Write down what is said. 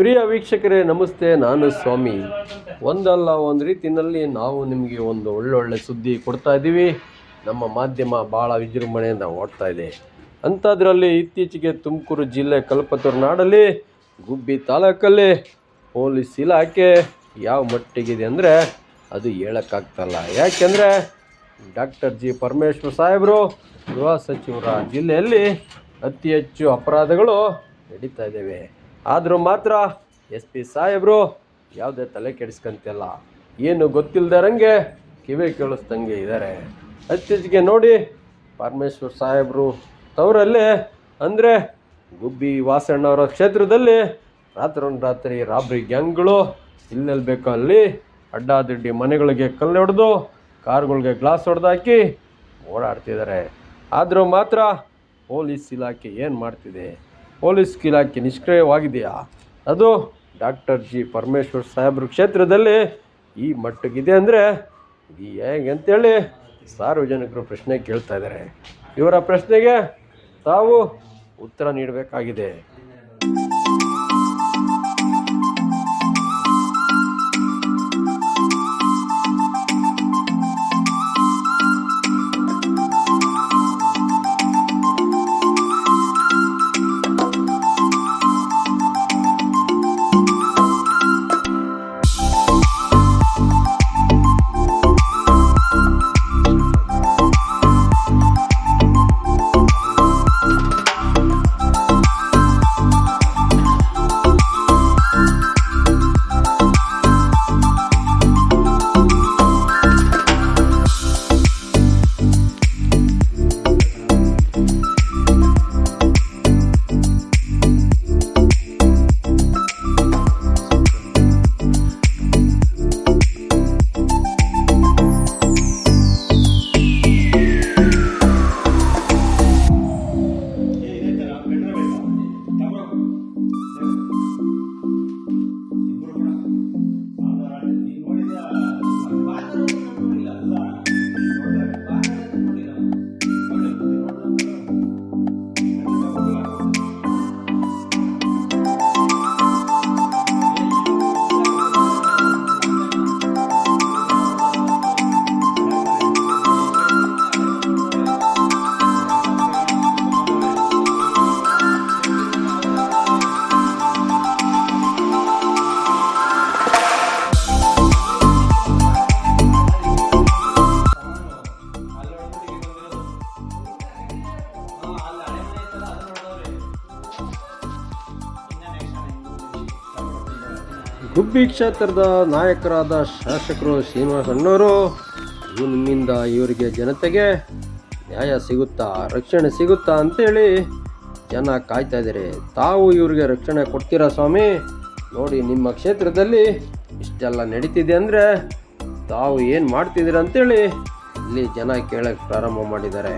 ಪ್ರಿಯ ವೀಕ್ಷಕರೇ, ನಮಸ್ತೆ. ನಾನು ಸ್ವಾಮಿ. ಒಂದಲ್ಲ ಒಂದು ರೀತಿಯಲ್ಲಿ ನಾವು ನಿಮಗೆ ಒಂದು ಒಳ್ಳೊಳ್ಳೆ ಸುದ್ದಿ ಕೊಡ್ತಾ ಇದ್ದೀವಿ. ನಮ್ಮ ಮಾಧ್ಯಮ ಭಾಳ ವಿಜೃಂಭಣೆಯಿಂದ ಓಡ್ತಾ ಇದೆ. ಅಂಥದ್ರಲ್ಲಿ ಇತ್ತೀಚೆಗೆ ತುಮಕೂರು ಜಿಲ್ಲೆ ಕಲ್ಪತೂರು ನಾಡಲ್ಲಿ, ಗುಬ್ಬಿ ತಾಲೂಕಲ್ಲಿ ಪೊಲೀಸ್ ಇಲಾಖೆ ಯಾವ ಮಟ್ಟಿಗಿದೆ ಅಂದರೆ ಅದು ಹೇಳೋಕ್ಕಾಗ್ತಲ್ಲ. ಯಾಕೆಂದರೆ ಡಾಕ್ಟರ್ ಜಿ ಪರಮೇಶ್ವರ್ ಸಾಹೇಬರು ಗೃಹ ಸಚಿವರ ಜಿಲ್ಲೆಯಲ್ಲಿ ಅತಿ ಹೆಚ್ಚು ಅಪರಾಧಗಳು ನಡೀತಾ ಇದ್ದಾವೆ. ಆದರೂ ಮಾತ್ರ ಎಸ್ ಪಿ ಸಾಹೇಬರು ಯಾವುದೇ ತಲೆ ಕೆಡಿಸ್ಕೊಂತಿಲ್ಲ. ಏನು ಗೊತ್ತಿಲ್ಲದಾರಂಗೆ ಕಿವಿ ಕೇಳಿಸ್ದಂಗೆ ಇದ್ದಾರೆ ಇತ್ತೀಚೆಗೆ ನೋಡಿ ಪರಮೇಶ್ವರ್ ಸಾಹೇಬರು ತವರಲ್ಲಿ ಅಂದರೆ ಗುಬ್ಬಿ ವಾಸಣ್ಣವರ ಕ್ಷೇತ್ರದಲ್ಲಿ ರಾತ್ರೋನ್ ರಾತ್ರಿ ರಾಬ್ರಿ ಗ್ಯಾಂಗ್ಗಳು ಇಲ್ಲೆಲ್ಲಿ ಬೇಕೋ ಅಲ್ಲಿ ಅಡ್ಡಾದಿಡ್ಡಿ ಮನೆಗಳಿಗೆ ಕಲ್ಲು ಹೊಡೆದು ಕಾರ್ಗಳಿಗೆ ಗ್ಲಾಸ್ ಹೊಡೆದಾಕಿ ಓಡಾಡ್ತಿದ್ದಾರೆ. ಆದರೂ ಮಾತ್ರ ಪೊಲೀಸ್ ಇಲಾಖೆ ಏನು ಮಾಡ್ತಿದೆ? ಪೊಲೀಸ್ ಇಲಾಖೆ ನಿಷ್ಕ್ರಿಯವಾಗಿದೆಯಾ? ಅದು ಡಾಕ್ಟರ್ ಜಿ. ಪರಮೇಶ್ವರ್ ಸಾಹೇಬ್ರ ಕ್ಷೇತ್ರದಲ್ಲಿ ಈ ಮಟ್ಟಿಗಿದೆ ಅಂದರೆ ಇದು ಹೇಗೆ ಅಂತೇಳಿ ಸಾರ್ವಜನಿಕರು ಪ್ರಶ್ನೆ ಕೇಳ್ತಾ ಇದ್ದಾರೆ. ಇವರ ಪ್ರಶ್ನೆಗೆ ತಾವು ಉತ್ತರ ನೀಡಬೇಕಾಗಿದೆ. ಗುಬ್ಬಿ ಕ್ಷೇತ್ರದ ನಾಯಕರಾದ ಶಾಸಕರು ಶ್ರೀನಿವಾಸ ಅಣ್ಣವರು ನಿಮ್ಮಿಂದ ಇವರಿಗೆ ಜನತೆಗೆ ನ್ಯಾಯ ಸಿಗುತ್ತಾ, ರಕ್ಷಣೆ ಸಿಗುತ್ತಾ ಅಂತೇಳಿ ಜನ ಕಾಯ್ತಾ ಇದ್ದೀರಿ. ತಾವು ಇವರಿಗೆ ರಕ್ಷಣೆ ಕೊಡ್ತೀರಾ ಸ್ವಾಮಿ? ನೋಡಿ, ನಿಮ್ಮ ಕ್ಷೇತ್ರದಲ್ಲಿ ಇಷ್ಟೆಲ್ಲ ನಡೀತಿದೆ ಅಂದರೆ ತಾವು ಏನು ಮಾಡ್ತಿದ್ದೀರ ಅಂತೇಳಿ ಇಲ್ಲಿ ಜನ ಕೇಳಕ್ಕೆ ಪ್ರಾರಂಭ ಮಾಡಿದ್ದಾರೆ.